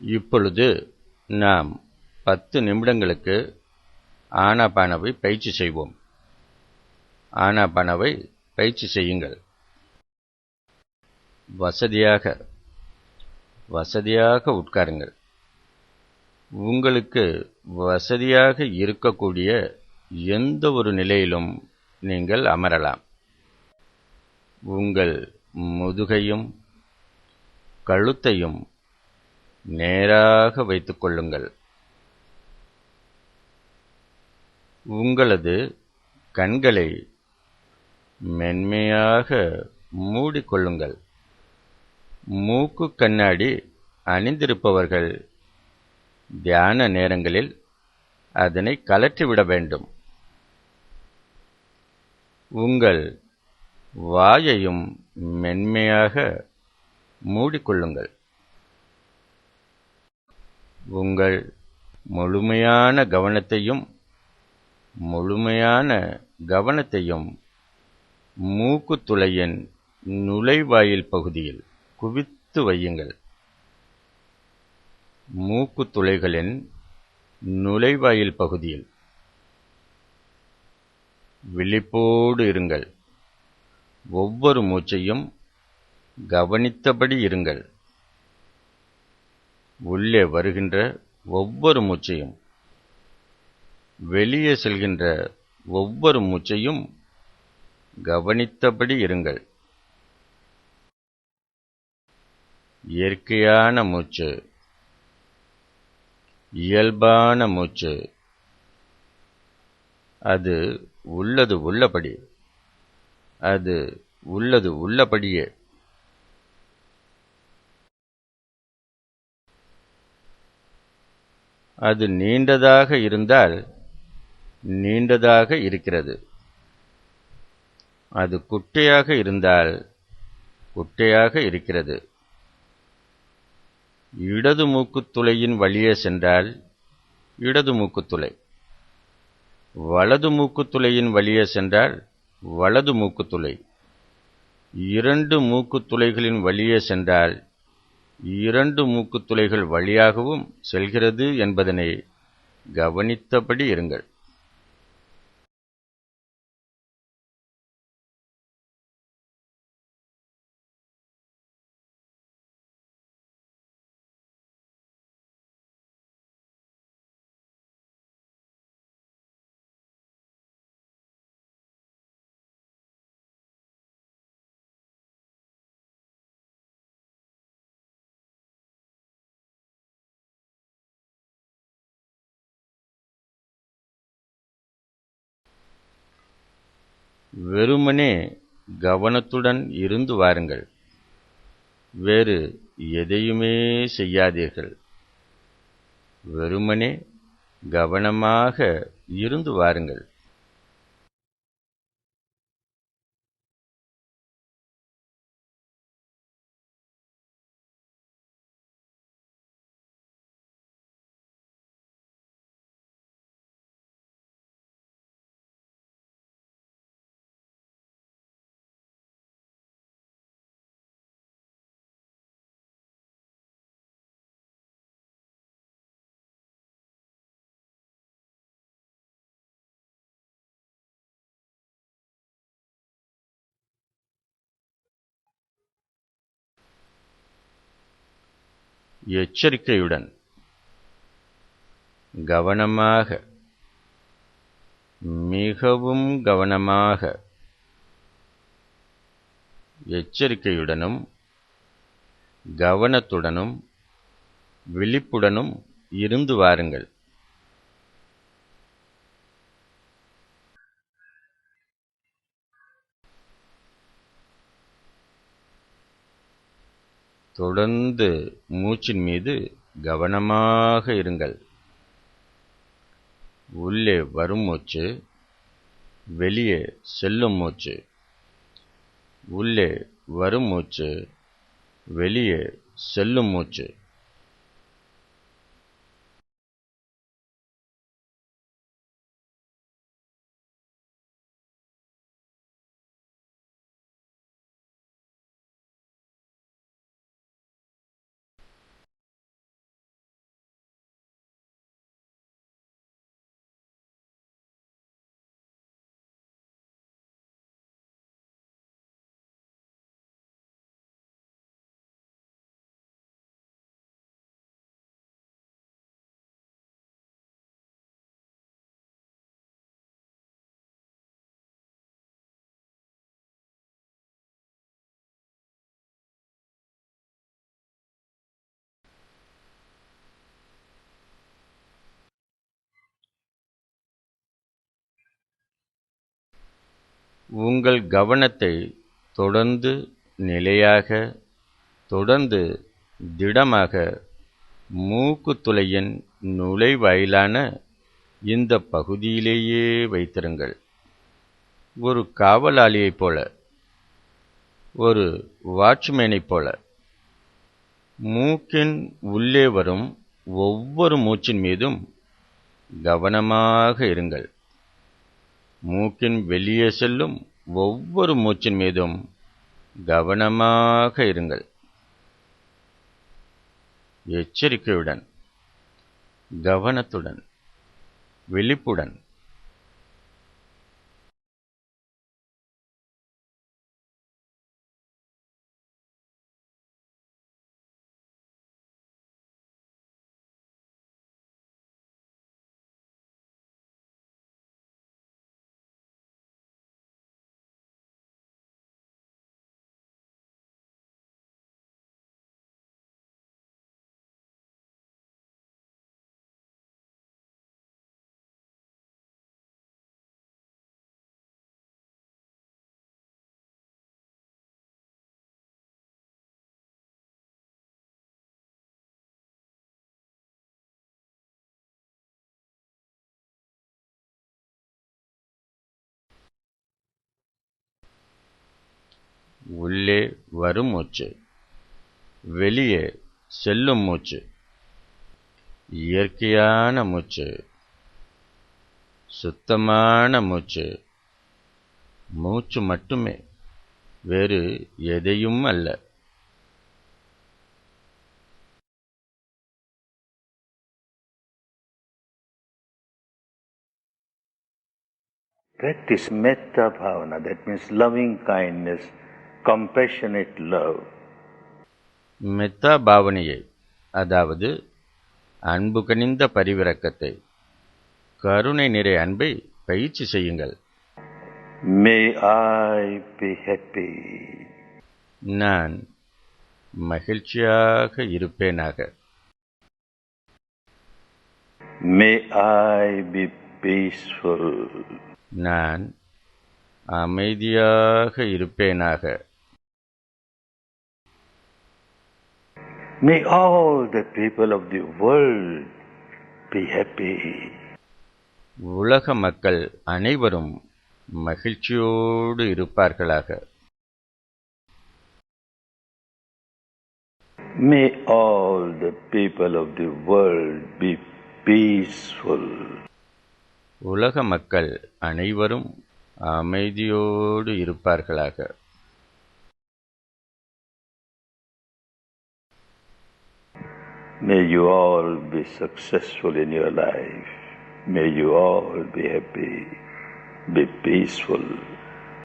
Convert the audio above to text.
இப்பொழுது நாம் பத்து நிமிடங்களுக்கு ஆனாபானவை பயிற்சி செய்வோம். ஆனாபானவை பயிற்சி செய்யுங்கள். வசதியாக வசதியாக உட்காருங்கள். உங்களுக்கு வசதியாக இருக்கக்கூடிய எந்த ஒரு நிலையிலும் நீங்கள் அமரலாம். உங்கள் முதுகையும் கழுத்தையும் நேராக வைத்துக் கொள்ளுங்கள். உங்களது கண்களை மென்மையாக மூடிக்கொள்ளுங்கள். மூக்கு கண்ணாடி அணிந்திருப்பவர்கள் தியான நேரங்களில் அதனை கலற்றிவிட வேண்டும். உங்கள் வாயையும் மென்மையாக மூடிக்கொள்ளுங்கள். உங்கள் முழுமையான கவனத்தையும் முழுமையான கவனத்தையும் மூக்குத்துளையின் நுழைவாயில் பகுதியில் குவித்து வையுங்கள். மூக்குத்துளைகளின் நுழைவாயில் பகுதியில் விழிப்போடு இருங்கள். ஒவ்வொரு மூச்சையும் கவனித்தபடி இருங்கள். உள்ளே வருகின்ற ஒவ்வொரு மூச்சையும் வெளியே செல்கின்ற ஒவ்வொரு மூச்சையும் கவனித்தபடி இருங்கள். இயற்கையான மூச்சு இயல்பான மூச்சு அது உள்ளது உள்ளபடி அது உள்ளது உள்ளபடியே அது நீண்டதாக இருந்தால் நீண்டதாக இருக்கிறது. அது குட்டையாக இருந்தால் குட்டையாக இருக்கிறது. இடது மூக்குத்துளையின் வழியே சென்றால் இடது மூக்குத்துளை வலது மூக்குத்துளையின் வழியே சென்றால் வலது மூக்குத்துளை இரண்டு மூக்குத்துளைகளின் வழியே சென்றால் இரண்டு மூக்குத்துளைகள் வழியாகவும் செல்கிறது என்பதனை கவனித்தபடி இருங்கள். வெறுமனே கவனத்துடன் இருந்து வாருங்கள். வேறு எதையுமே செய்யாதீர்கள். வெறுமனே கவனமாக இருந்து வாருங்கள். எச்சரிக்கையுடன் கவனமாக மிகவும் கவனமாக எச்சரிக்கையுடனும் கவனத்துடனும் விழிப்புடனும் இருந்து வாருங்கள். தொடர்ந்து மூச்சின் மீது கவனமாக இருங்கள். உள்ளே வரும் மூச்சு வெளியே செல்லும் மூச்சு உள்ளே வரும் மூச்சு வெளியே செல்லும் மூச்சு. உங்கள் கவனத்தை தொடர்ந்து நிலையாக தொடர்ந்து திடமாக மூக்குத்துளையின் நுழைவாயிலான இந்த பகுதியிலேயே வைத்திருங்கள். ஒரு காவலாளியைப் போல ஒரு வாட்ச்மேனைப் போல மூக்கின் உள்ளே வரும் ஒவ்வொரு மூச்சின் மீதும் கவனமாக இருங்கள். மூக்கின் வெளியே செல்லும் ஒவ்வொரு மூச்சின் மீதும் கவனமாக இருங்கள். எச்சரிக்கையுடன் கவனத்துடன் விழிப்புடன் உள்ளே வரும் மூச்சு. வெளியே செல்லும் மூச்சு. இயற்கையான மூச்சு. சுத்தமான மூச்சு. மூச்சு மட்டுமே. வேறு எதையும் அல்ல. Practice metta bhavana, that means loving kindness, compassionate love. மெத்தா பாவனையை அதாவது அன்பு கனிந்த பரிவிரக்கத்தை கருணை நிறை அன்பை பயிற்சி செய்யுங்கள் May I be happy. நான் மகிழ்ச்சியாக இருப்பேனாக May I be peaceful. நான் அமைதியாக இருப்பேனாக May all the people of the world be happy. உலக மக்கள் அனைவரும் மகிழ்ச்சியோடு இருப்பார்களாக May all the people of the world be peaceful. உலக மக்கள் அனைவரும் அமைதியோடு இருப்பார்களாக May you all be successful in your life. May you all be happy, be peaceful,